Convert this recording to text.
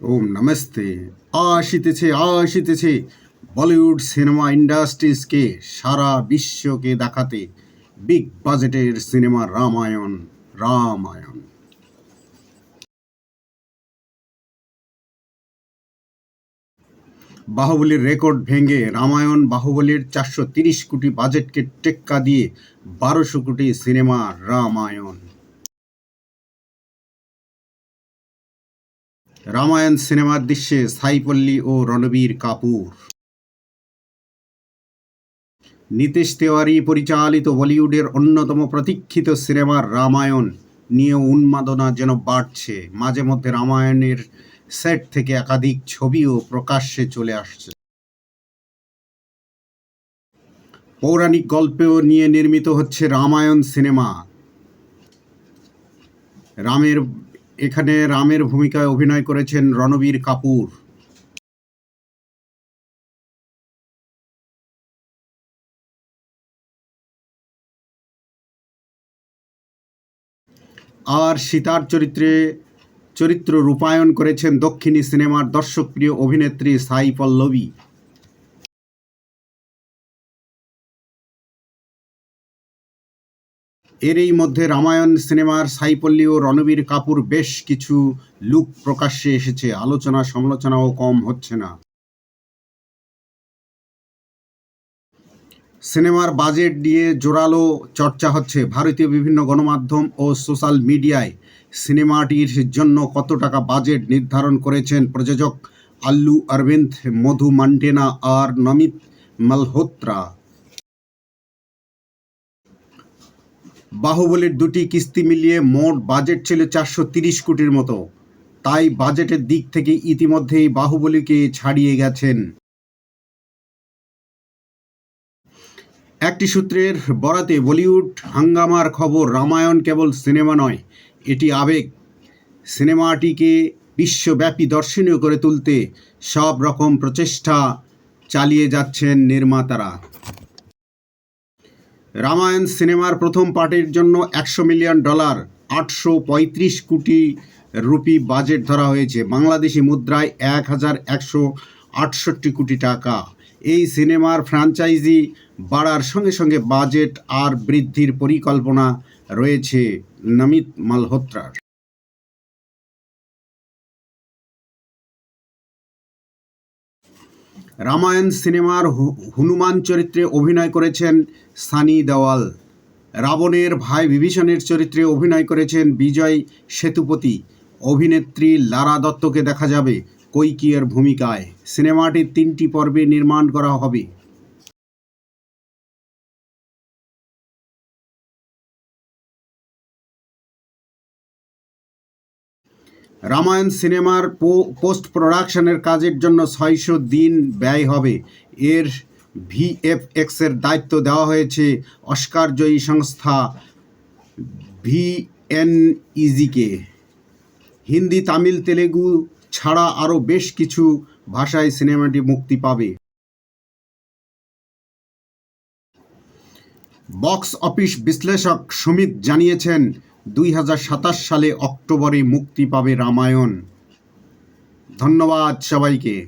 ওম নমস্তে। আসিতেছে আসিতেছে। বলিউড সিনেমা ইন্ডাস্ট্রিজকে সারা বিশ্বকে দেখাতে বিগ বাজেটের সিনেমা রামায়ণ রামায়ণ। বাহুবলীর রেকর্ড ভেঙে রামায়ণ বাহুবলীর চারশো তিরিশ কোটি বাজেটকে টেক্কা দিয়ে বারোশো কোটি সিনেমা রামায়ণ। রামায়ণ সিনেমার দৃশ্যে সাইপল্লী ও রণবীর কাপুর। নীতিশ তেওয়ারি পরিচালিত বলিউডের অন্যতম প্রতীক্ষিত সিনেমার রামায়ণ। নিয়ে উন্মাদনা যেন বাড়ছে। মাঝে মধ্যে রামায়ণের সেট থেকে একাধিক ছবিও প্রকাশ্যে চলে আসছে। পৌরাণিক গল্পেও নিয়ে নির্মিত হচ্ছে রামায়ণ সিনেমা। রামের এখানে রামের ভূমিকায় অভিনয় করেছেন রণবীর কাপুর। আর সীতার চরিত্রে চরিত্র রূপায়ণ করেছেন দক্ষিণী সিনেমার দর্শকপ্রিয় অভিনেত্রী সাই পল্লবী। এরই মধ্যে রামায়ণ সিনেমার সাইপল্লী ও রণবীর কাপুর বেশ কিছু লুক প্রকাশ্যে এসেছে। আলোচনা সমালোচনাও কম হচ্ছে না। সিনেমার বাজেট নিয়ে জোরালো চর্চা হচ্ছে। ভারতীয় বিভিন্ন গণমাধ্যম ও সোশ্যাল মিডিয়ায় সিনেমাটির জন্য কত টাকা বাজেট নির্ধারণ করেছেন প্রযোজক আল্লু অরবিন্দ, মধু মান্টেনা আর নমিত মালহোত্রা। বাহুবলীর দুটি কিস্তি মিলিয়ে মোট বাজেট ছিল চারশো তিরিশ কোটির মতো। তাই বাজেটের দিক থেকে ইতিমধ্যেই বাহুবলীকে ছাড়িয়ে গেছেন। একটি সূত্রের বরাতে বলিউড হাঙ্গামার খবর, রামায়ণ কেবল সিনেমা নয়, এটি আবেগ। সিনেমাটিকে বিশ্বব্যাপী দর্শনীয় করে তুলতে সব রকম প্রচেষ্টা চালিয়ে যাচ্ছেন নির্মাতারা। রামায়ণ সিনেমার প্রথম পার্টির জন্য একশো মিলিয়ন ডলার, আটশো পঁয়ত্রিশ কোটি রুপি বাজেট ধরা হয়েছে। বাংলাদেশি মুদ্রায় এক হাজার একশো আটষট্টি কোটি টাকা। এই সিনেমার ফ্র্যাঞ্চাইজি বাড়ার সঙ্গে সঙ্গে বাজেট আর বৃদ্ধির পরিকল্পনা রয়েছে নমিত মালহোত্রার। রামায়ণ সিনেমার হনুমান চরিত্রে অভিনয় করেছেন সানি দেওয়াল। রাবণের ভাই বিভীষণের চরিত্রে অভিনয় করেছেন বিজয় সেতুপতি। অভিনেত্রী লারা দত্তকে দেখা যাবে কৈকিয়ের ভূমিকায়। সিনেমাটি তিনটি পর্বে নির্মাণ করা হবে। রামায়ণ সিনেমার পোস্ট প্রোডাকশনের কাজের জন্য ছয়শো দিন ব্যয় হবে। এর ভিএফএক্সের দায়িত্ব দেওয়া হয়েছে অস্কারজয়ী সংস্থা ভিএনইজিকে। হিন্দি, তামিল, তেলেগু ছাড়া আরও বেশ কিছু ভাষায় সিনেমাটি মুক্তি পাবে। বক্স অফিস বিশ্লেষক সুমিত জানিয়েছেন দুই হাজার সাতাশ সালে অক্টোবরে মুক্তি পাবে রামায়ণ। ধন্যবাদ সবাইকে।